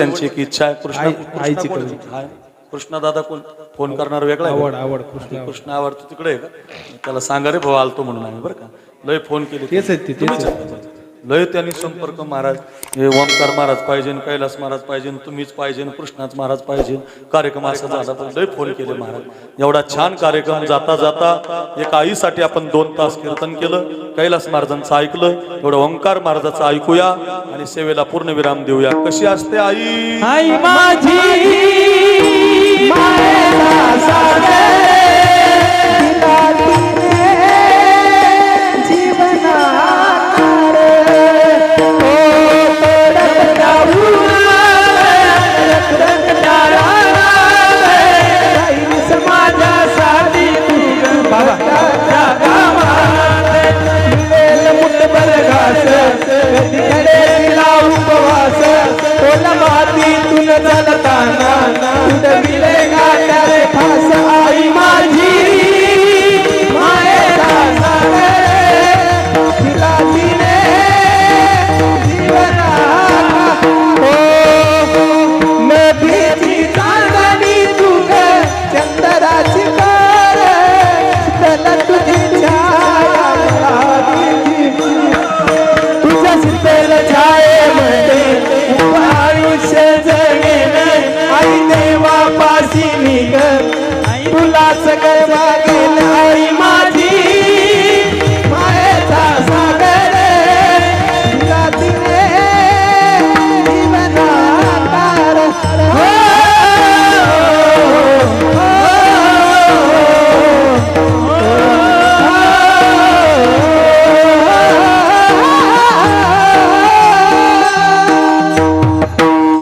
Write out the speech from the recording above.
त्यांची एक इच्छा आहे. कृष्णा आई- कृष्णा आईची कोण? आहे? हाय. कृष्णा दादा कोण फोन करणार वेगळा आहे? आवड आवड कृष्ण कृष्ण आवडतो तिकडे आहे का? त्याला सांगा रे भाऊ आलतो म्हणून आम्ही बरं का. लय फोन केले तेच आहेत ते तेच आहेत. लय त्यांनी संपर्क महाराज. हे ओंकार महाराज पाहिजे कैलास महाराज पाहिजे तुम्हीच पाहिजे कृष्णाच महाराज पाहिजे. कार्यक्रम असा झाला पण लय फोन केले महाराज. एवढा छान कार्यक्रम जाता जाता एका आईसाठी आपण दोन तास कीर्तन केलं कैलास महाराजांचं ऐकलं एवढं ओंकार महाराजाचं ऐकूया आणि सेवेला पूर्ण विराम देऊया. कशी असते आई? आई माझी झालं ताना उडविले गाड्या माझी निगर तुलाच गर्वा गेला